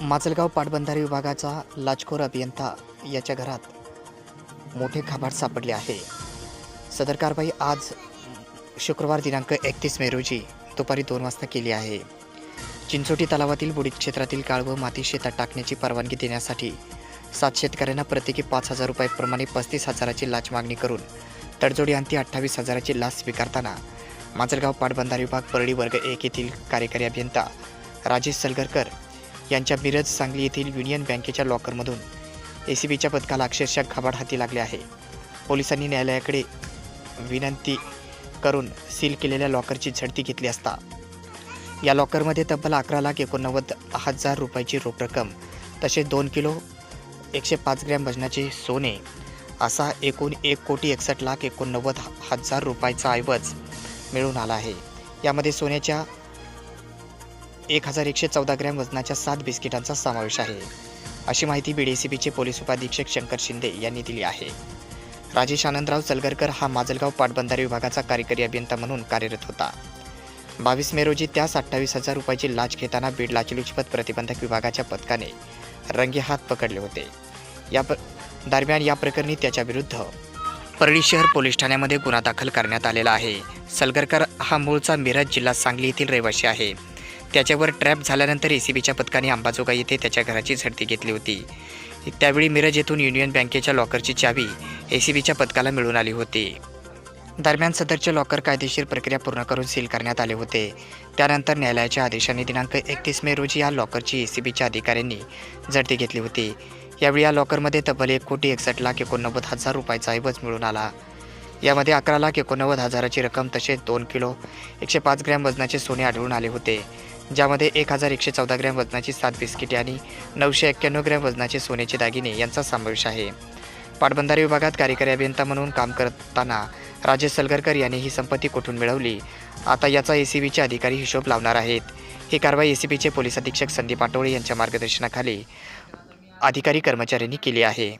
माजलगाव पाटबंधारे विभागाचा लाचखोर अभियंता याच्या घरात मोठे खाबाड सापडले आहे. सदर कारवाई आज शुक्रवार दिनांक एकतीस मे रोजी दुपारी दोन वाजता केली आहे. चिंचोटी तलावातील बुडीत क्षेत्रातील काळ व माती शेतात टाकण्याची परवानगी देण्यासाठी सात शेतकऱ्यांना प्रत्येकी पाच हजार रुपयाप्रमाणे पस्तीस हजाराची लाच मागणी करून तडजोडी अंती अठ्ठावीस हजाराची लाच स्वीकारताना माजलगाव पाटबंधारे विभाग परळी वर्ग एक येथील कार्यकारी अभियंता राजेश सलगरकर यांच्या मिरज सांगली येथील युनियन बँकेच्या लॉकरमधून. ए सी बीच्या पथकाला अक्षरशः घाबाड हाती लागले आहे. पोलिसांनी न्यायालयाकडे विनंती करून सील केलेल्या लॉकरची झडती घेतली असता. या लॉकरमध्ये तब्बल अकरा लाख एकोणनव्वद हजार रुपयाची रोख रक्कम तसेच दोन किलो एकशे पाच ग्रॅम वजनाचे सोने असा एकूण एक कोटी एकसष्ट लाख एकोणनव्वद हजार रुपयाचा ऐवज मिळून आला आहे. यामध्ये सोन्याच्या एक हजार एकशे चौदा ग्रॅम वजनाच्या सात बिस्किटांचा समावेश आहे. अशी माहिती बीडीसीबीचे पोलीस उपाधीक्षक शंकर शिंदे यांनी दिली आहे. राजेश आनंदराव चलगरकर हा माजलगाव पाटबंधारे विभागाचा कार्यकारी अभियंता म्हणून कार्यरत होता. बावीस मे रोजी त्यास अठ्ठावीस हजार रुपयाची लाच घेताना बीड लाचलुचपत प्रतिबंधक विभागाच्या पथकाने रंगेहात पकडले होते. या प दरम्यान या प्रकरणी त्याच्याविरुद्ध परळी शहर पोलीस ठाण्यामध्ये गुन्हा दाखल करण्यात आलेला आहे. सलगरकर हा मूळचा मिरज जिल्हा सांगली येथील रहिवासी आहे. त्याच्यावर ट्रॅप झाल्यानंतर ए सी बीच्या पथकाने अंबाजोगाई येथे त्याच्या घराची झडती घेतली होती. त्यावेळी मिरज येथून युनियन बँकेच्या लॉकरची चावी ए सी बीच्या पथकाला मिळून आली होती. दरम्यान सदरचे लॉकर कायदेशीर प्रक्रिया पूर्ण करून सील करण्यात आले होते. त्यानंतर न्यायालयाच्या आदेशाने दिनांक एकतीस मे रोजी या लॉकरची ए सी बीच्या अधिकाऱ्यांनी झडती घेतली होती. यावेळी या लॉकरमध्ये तब्बल एक कोटी एकसष्ट लाख एकोणनव्वद हजार रुपयाचा ऐवज मिळून आला. यामध्ये अकरा लाख एकोणनव्वद हजाराची रक्कम तसेच दोन किलो एकशे पाच ग्रॅम वजनाचे सोने आढळून आले होते. ज्यामध्ये एक हजार एकशे चौदा ग्रॅम वजनाची सात बिस्किटे आणि नऊशे एक्क्याण्णव ग्रॅम वजनाचे सोन्याचे दागिने यांचा समावेश आहे. पाटबंधारे विभागात कार्यकारी अभियंता म्हणून काम करताना राजेश सलगरकर यांनी ही संपत्ती कुठून मिळवली? आता याचा ए सी बीचे अधिकारी हिशोब लावणार आहेत. ही कारवाई ए सी बीचे पोलीस अधीक्षक संदीप आटोळे यांच्या मार्गदर्शनाखाली अधिकारी कर्मचाऱ्यांनी केली आहे.